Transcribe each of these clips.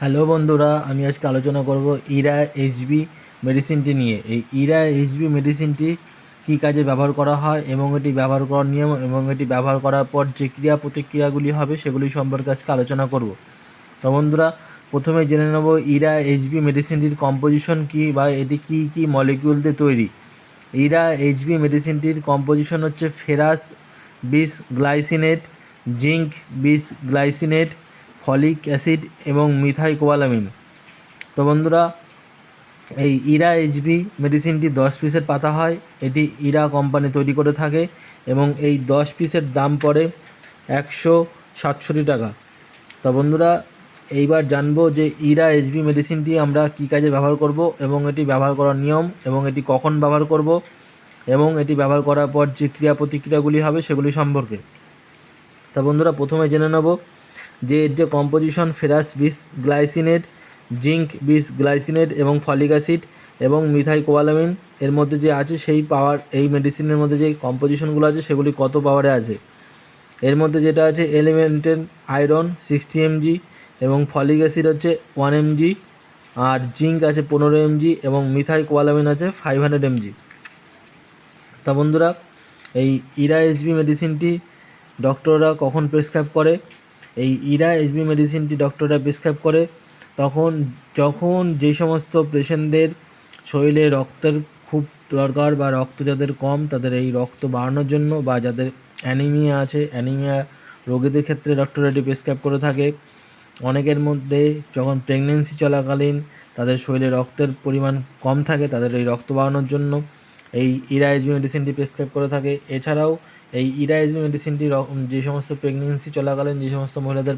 Hello বন্ধুরা, আমি আজকে আলোচনা করব ইরা এইচবি মেডিসিনটি নিয়ে। এই ইরা এইচবি মেডিসিনটি কী কাজে ব্যবহার করা হয় এবং এটি ব্যবহার করার নিয়ম এবং এটি ব্যবহার করার পর যে ক্রিয়া প্রতিক্রিয়াগুলি হবে সেগুলি সম্পর্কে আজকে আলোচনা করব। তো বন্ধুরা, প্রথমে জেনে নেব ইরা এইচবি মেডিসিনটির কম্পোজিশন কী বা এটি কী কী মলিকিউল দিয়ে তৈরি। ইরা এইচবি মেডিসিনটির কম্পোজিশন হচ্ছে ferrous bis glycinate zinc bis glycinate folic acid এবং মিথাই কোয়ালামিন তো বন্ধুরা, এই ইরা এইচবি মেডিসিনটি দশ পিসের পাতা হয়। এটি ইরা কোম্পানি তৈরি করে থাকে এবং এই দশ পিসের দাম পড়ে একশো সাতষট্টি টাকা। তো বন্ধুরা, এইবার জানব যে ইরা এইচবি মেডিসিনটি আমরা কী কাজে ব্যবহার করব এবং এটি ব্যবহার করার নিয়ম এবং এটি কখন ব্যবহার করব এবং এটি ব্যবহার করার পর যে ক্রিয়া প্রতিক্রিয়াগুলি হবে সেগুলি সম্পর্কে। তা বন্ধুরা, প্রথমে জেনে নেব যে এর যে composition ferrous bis glycinate zinc bis glycinate এবং ফলিক অ্যাসিড এবং মিথাই কোয়ালামিন এর মধ্যে যে আছে সেই পাওয়ার এই মেডিসিনের মধ্যে যে কম্পোজিশনগুলো আছে সেগুলি কত পাওয়ারে আছে? এর মধ্যে যেটা আছে এলিমেন্টেড আয়রন সিক্সটি এমজি এবং ফলিক অ্যাসিড হচ্ছে ওয়ান এমজি আর জিঙ্ক আছে পনেরো এমজি এবং মিথাই কোয়ালামিন আছে ফাইভ হান্ড্রেড এমজি তা বন্ধুরা, এই ইরা এসবি মেডিসিনটি ডক্টররা কখন প্রেসক্রাইব করে? এই ইরা এসবি মেডিসিনটি ডক্টররা প্রেসক্রাইব করে, তখন যখন যে সমস্ত পেশেন্টদের শরীরে রক্তের খুব দরকার বা রক্ত যাদের কম, তাদের এই রক্ত বাড়ানোর জন্য বা যাদের অ্যানিমিয়া আছে অ্যানিমিয়া রোগীদের ক্ষেত্রে ডক্টর এটি প্রেসক্রাইব করে থাকে। অনেকের মধ্যে যখন প্রেগনেন্সি চলাকালীন তাদের শরীরে রক্তের পরিমাণ কম থাকে, তাদের এই রক্ত বাড়ানোর জন্য এই ইরাইজবি মেডিসিনটি প্রেসক্রাইব করে থাকে। এছাড়াও এই ইরাইজবি মেডিসিনটি যে সমস্ত প্রেগনেন্সি চলাকালীন যে সমস্ত মহিলাদের,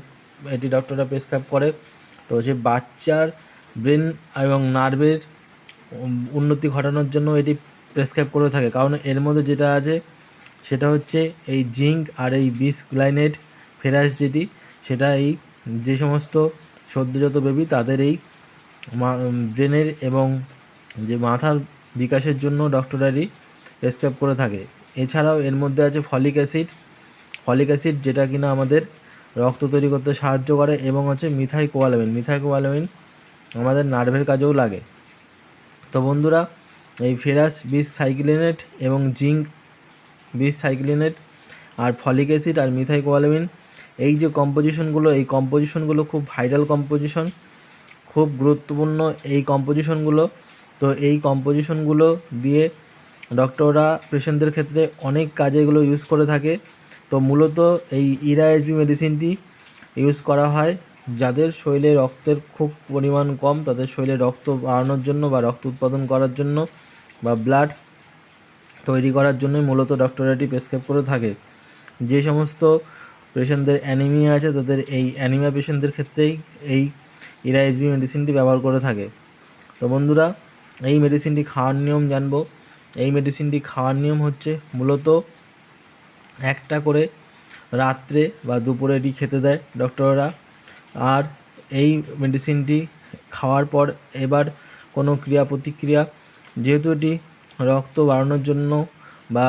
এটি ডক্টররা প্রেসক্রাইব করে, তো যে বাচ্চার ব্রেন এবং নার্ভের উন্নতি ঘটানোর জন্য এটি প্রেসক্রাইব করে থাকে। কারণ এর মধ্যে যেটা আছে, সেটা হচ্ছে এই জিঙ্ক আর এই বিস গ্লাইনেট ফেরাস যেটি, সেটা এই যে সমস্ত সদ্যজাত বেবি তাদের এই ব্রেনের এবং যে মাথার বিকাশের জন্য ডক্টরারি প্রেসক্রাইব করে থাকে। এছাড়াও এর মধ্যে আছে ফলিক অ্যাসিড। ফলিক অ্যাসিড যেটা কিনা আমাদের রক্ত তৈরি করতে সাহায্য করে এবং হচ্ছে মিথাই কোয়ালামিন। মিথাই কোয়ালামিন আমাদের নার্ভের কাজেও লাগে। তো বন্ধুরা, এই ফেরাস বিস সাইক্লিনেট এবং জিঙ্ক বিস সাইক্লিনেট আর ফলিক অ্যাসিড আর মিথাই কোয়ালামিন, এই যে কম্পোজিশনগুলো এই কম্পোজিশনগুলো খুব ভাইটাল কম্পোজিশন খুব গুরুত্বপূর্ণ এই কম্পোজিশনগুলো তো এই কম্পোজিশনগুলো দিয়ে ডক্টররা পেশেন্টদের ক্ষেত্রে অনেক কাজে এগুলো ইউজ করে থাকে। তো মূলত এই ইরা এসবি মেডিসিনটি ইউজ করা হয় যাদের শরীরে রক্তের খুব পরিমাণ কম, তাদের শরীরে রক্ত বাড়ানোর জন্য বা রক্ত উৎপাদন করার জন্য বা ব্লাড তৈরি করার জন্যই মূলত ডক্টররা এটি প্রেসক্রাইব করে থাকে। যে সমস্ত পেশেন্টদের অ্যানিমিয়া আছে, তাদের এই অ্যানিমিয়া পেশেন্টদের ক্ষেত্রেই এই ইরা এসবি মেডিসিনটি ব্যবহার করে থাকে। তো বন্ধুরা, এই মেডিসিনটি খাওয়ার নিয়ম জানব। এই মেডিসিনটি খাওয়ার নিয়ম হচ্ছে মূলত একটা করে রাত্রে বা দুপুরে এটি খেতে দেয় ডক্টররা আর এই মেডিসিনটি খাওয়ার পর এবার কোনো ক্রিয়া প্রতিক্রিয়া যেহেতু এটি রক্ত বাড়ানোর জন্য বা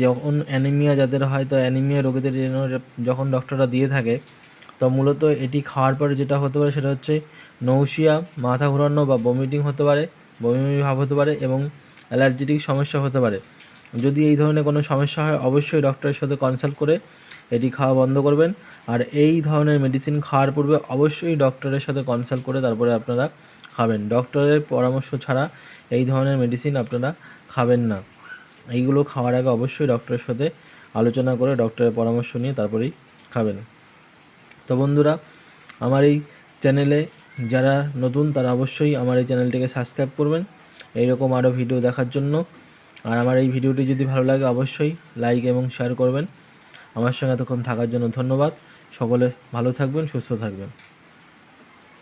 যখন অ্যানিমিয়া যাদের হয়, তো অ্যানিমিয়া রোগীদের জন্য যখন ডক্টররা দিয়ে থাকে, তো মূলত এটি খাওয়ার পরে যেটা হতে পারে সেটা হচ্ছে নৌশিয়া মাথা ঘোরানো বা বমিটিং হতে পারে বমি বমি ভাব হতে পারে এবং অ্যালার্জেটিক সমস্যা হতে পারে। যদি এই ধরনের কোনো সমস্যা হয়, অবশ্যই ডক্টরের সাথে কনসাল্ট করে এটি খাওয়া বন্ধ করবেন। আর এই ধরনের মেডিসিন খাওয়ার পূর্বে অবশ্যই ডক্টরের সাথে কনসাল্ট করে তারপরে আপনারা খাবেন। ডক্টরের পরামর্শ ছাড়া এই ধরনের মেডিসিন আপনারা খাবেন না। এইগুলো খাওয়ার আগে অবশ্যই ডক্টরের সাথে আলোচনা করে ডক্টরের পরামর্শ নিয়ে তারপরেই খাবেন। তো বন্ধুরা, আমার এই চ্যানেলে যারা নতুন, তারা অবশ্যই আমার এই চ্যানেলটিকে সাবস্ক্রাইব করবেন। এইরকম আরও ভিডিও দেখার জন্য। আর আমার এই ভিডিওটি যদি ভালো লাগে, অবশ্যই লাইক এবং শেয়ার করবেন। আমার সঙ্গে এতক্ষণ থাকার জন্য ধন্যবাদ। সকলে ভালো থাকবেন, সুস্থ থাকবেন।